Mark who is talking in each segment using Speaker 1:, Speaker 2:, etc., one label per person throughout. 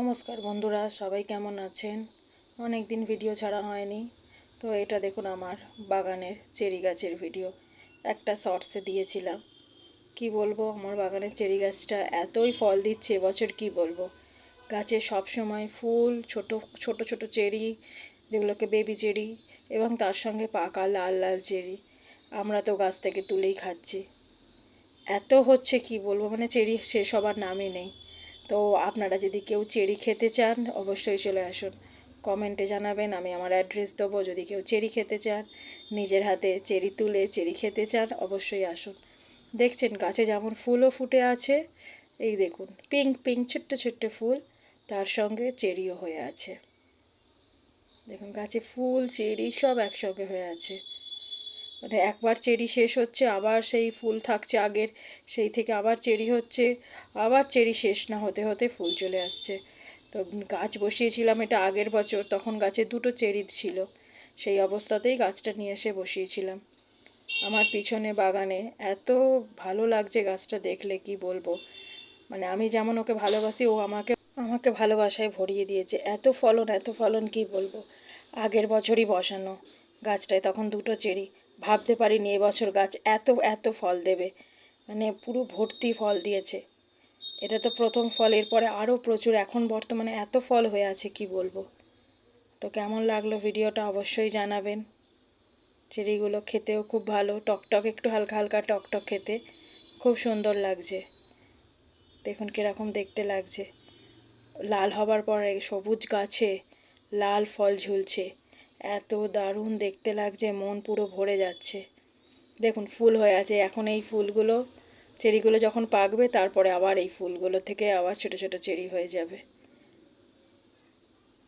Speaker 1: নমস্কার বন্ধুরা, সবাই কেমন আছেন? অনেক দিন ভিডিও ছাড়া হয়নি। তো এটা দেখুন আমার বাগানের চেরি গাছের ভিডিও একটা শর্টসে দিয়েছিলাম। কি বলব, আমার বাগানের চেরি গাছটা এতই ফল দিচ্ছে, এবছর কি বলব? গাছে সব সময় ফুল, ছোট ছোট ছোট চেরি, যেগুলোকে বেবি চেরি, এবং তার সঙ্গে পাকা লাল লাল চেরি। আমরা তো গাছ থেকে তুলেই খাচ্ছি। এত হচ্ছে কি বলব মানে চেরি শেষ হবার নামই নেই। তো আপনারা যদি কেউ চেরি খেতে চান, অবশ্যই চলে আসুন। কমেন্টে জানাবেন, আমি আমার অ্যাড্রেস দেবো। যদি কেউ চেরি খেতে চান, নিজের হাতে চেরি তুলে চেরি খেতে চান, অবশ্যই আসুন। দেখছেন, গাছে যেমন ফুলও ফুটে আছে, এই দেখুন পিঙ্ক পিঙ্ক ছোট্ট ছোট্ট ফুল, তার সঙ্গে চেরিও হয়ে আছে। দেখুন, গাছে ফুল, চেরি সব একসঙ্গে হয়ে আছে। মানে একবার চেরি শেষ হচ্ছে, আবার সেই ফুল থাকছে আগের, সেই থেকে আবার চেরি হচ্ছে, আবার চেরি শেষ না হতে হতে ফুল চলে আসছে। তো গাছ বসিয়েছিলাম এটা আগের বছর, তখন গাছে দুটো চেরি ছিল, সেই অবস্থাতেই গাছটা নিয়ে এসে বসিয়েছিলাম। আমার পিছনে বাগানে এত ভালো লাগছে গাছটা দেখলে, কি বলব? মানে আমি যেমন ওকে ভালোবাসি, ও আমাকে আমাকে ভালোবাসায় ভরিয়ে দিয়েছে। এত ফলন এত ফলন, কি বলব? আগের বছরই বসানো গাছটায় তখন দুটো চেরি। ভাবতে পারিনি এবছর গাছ এত এত ফল দেবে। মানে পুরো ভর্তি ফল দিয়েছে। এটা তো প্রথম ফল, এরপরে আরও প্রচুর, এখন বর্তমানে এত ফল হয়ে আছে, কি বলব? তো কেমন লাগল ভিডিওটা অবশ্যই জানাবেন। চেরিগুলো খেতেও খুব ভালো, টকটক, একটু হালকা হালকা টকটক খেতে খুব সুন্দর লাগছে। দেখুন কীরকম দেখতে লাগছে। লাল হবার পরে সবুজ গাছে লাল ফল ঝুলছে। এত দারুণ দেখতে লাগছে, মন পুরো ভরে যাচ্ছে। দেখুন, ফুল হয়ে আছে। এখন এই ফুলগুলো, চেরিগুলো যখন পাকবে, তারপরে আবার এই ফুলগুলো থেকে আবার ছোট ছোট চেরি হয়ে যাবে।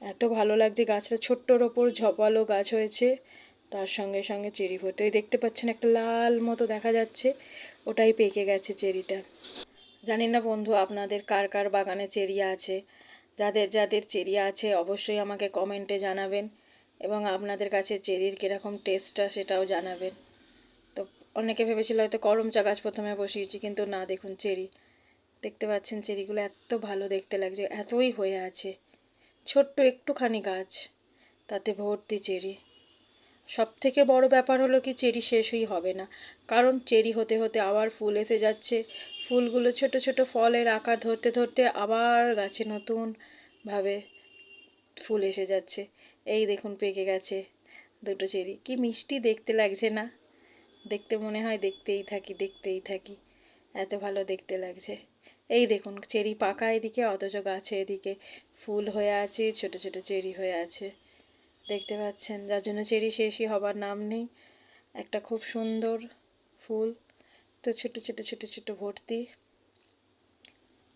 Speaker 1: এত ভালো লাগছে গাছটা। ছোট্টর ওপর ঝপালো গাছ হয়েছে। তার সঙ্গে সঙ্গে চেরি ভর্তি। ওই দেখতে পাচ্ছেন একটা লাল মতো দেখা যাচ্ছে। ওটাই পেকে গেছে চেরিটা। জানি না বন্ধু, আপনাদের কার কার বাগানে চেরি আছে? যাদের যাদের চেরি আছে, অবশ্যই আমাকে কমেন্টে জানাবেন। এবং আপনাদের কাছে চেরির কীরকম টেস্টটা সেটাও জানাবেন। তো অনেকে ভেবেছিল হয়তো করম চা গাছ প্রথমে বসিয়েছি, কিন্তু না, দেখুন চেরি। দেখতে পাচ্ছেন চেরিগুলো এত ভালো দেখতে লাগছে, এতই হয়ে আছে। ছোট্ট একটুখানি গাছ, তাতে ভর্তি চেরি। সব থেকে বড় ব্যাপার হলো কি, চেরি শেষই হবে না। কারণ চেরি হতে হতে আবার ফুল এসে যাচ্ছে। ফুলগুলো ছোট ছোট ফলের আকার ধরতে ধরতে আবার গাছে নতুনভাবে ফুল এসে যাচ্ছে। এই দেখুন পেকে গেছে দুটো চেরি। কি মিষ্টি দেখতে লাগছে না? দেখতে মনে হয় দেখতেই থাকি দেখতেই থাকি। এত ভালো দেখতে লাগছে। এই দেখুন চেরি পাকা এদিকে, অথচ গাছে এদিকে ফুল হয়ে আছে, ছোট ছোট চেরি হয়ে আছে। দেখতে পাচ্ছেন, যার জন্য চেরি শেষই হবার নাম নেই। একটা খুব সুন্দর ফুল, তো ছোট ছোট ছোট ছোট ভর্তি।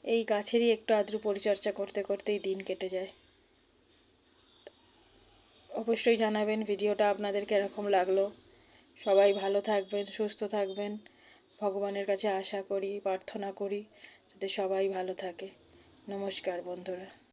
Speaker 1: এই গাছেরই একটু আদ্রু পরিচর্যা করতে, করতেই দিন কেটে যায়। অবশ্যই জানাবেন ভিডিওটা আপনাদের কীরকম লাগল। সবাই ভালো থাকবেন, সুস্থ থাকবেন। ভগবানের কাছে আশা করি, প্রার্থনা করি, যাতে সবাই ভালো থাকে। নমস্কার বন্ধুরা।